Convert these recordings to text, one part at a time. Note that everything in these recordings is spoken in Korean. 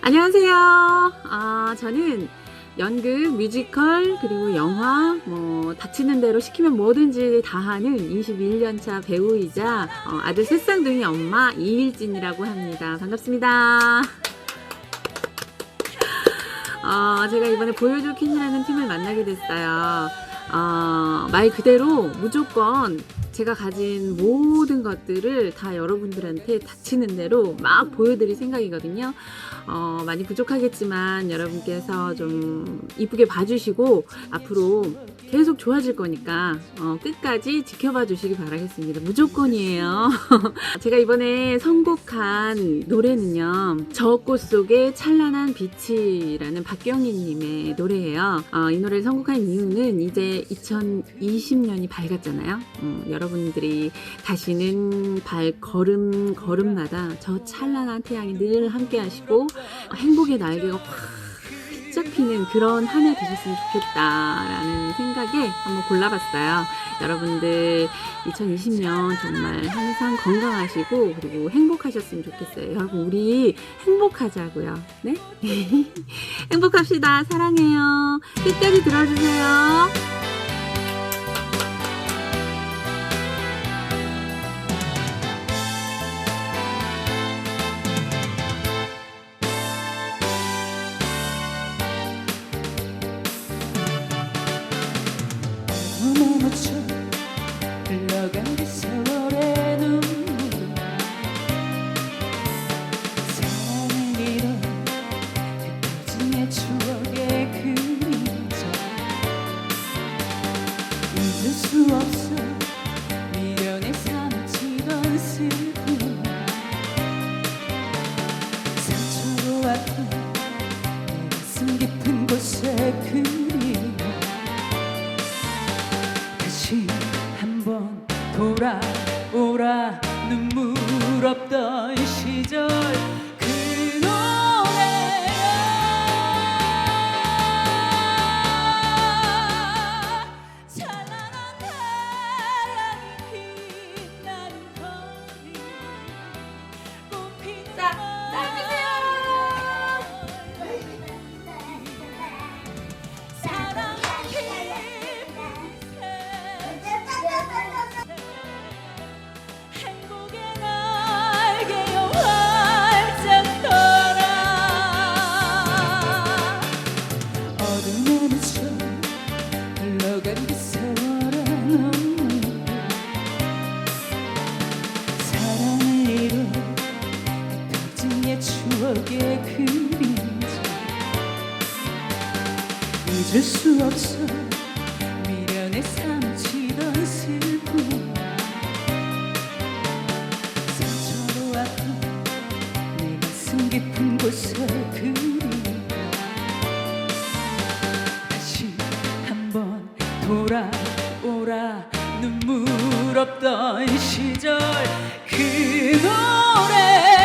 안녕하세요. 아, 저는 연극, 뮤지컬, 그리고 영화, 뭐, 다치는 대로 시키면 뭐든지 다 하는 21년차 배우이자 어, 아들 셋쌍둥이 엄마 이일진이라고 합니다. 반갑습니다. 어, 제가 이번에 보여줄 퀸이라는 팀을 만나게 됐어요. 어, 말 그대로 무조건 제가 가진 모든 것들을 다 여러분들한테 다치는 대로 막 보여드릴 생각이거든요. 어, 많이 부족하겠지만 여러분께서 좀 이쁘게 봐주시고 앞으로 계속 좋아질 거니까 어, 끝까지 지켜봐 주시기 바라겠습니다. 무조건이에요. 제가 이번에 선곡한 노래는요. 저 꽃 속에 찬란한 빛이라는 박경희님의 노래예요. 어, 이 노래를 선곡한 이유는 이제 2020년이 밝았잖아요. 음, 여러분들이 가시는 발 걸음 걸음마다 저 찬란한 태양이 늘 함께 하시고 행복의 날개가 확 활짝 피는 그런 한 해 되셨으면 좋겠다라는 생각에 한번 골라봤어요. 여러분들 2020년 정말 항상 건강하시고 그리고 행복하셨으면 좋겠어요. 여러분 우리 행복하자고요. 네? 행복합시다. 사랑해요. 끝까지 들어주세요. 수 없어. 미련에 삼치던 슬픔. 상처로 아픈 내 가슴 깊은 곳에 그리움 다시 한번 돌아오라. 눈물 없던 시절 추억의 그림자 잊을 수 없어 미련에 삼치던 슬픔. 상처로 아픈 내 가슴 깊은 곳에 그리 다시 한번 돌아오라. 눈물 없던 시절 그 노래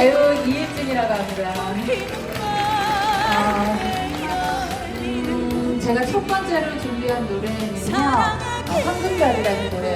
배우 이혜진이라고 합니다. 아, 음, 제가 첫 번째로 준비한 노래는요, 어, 황금별이라는 노래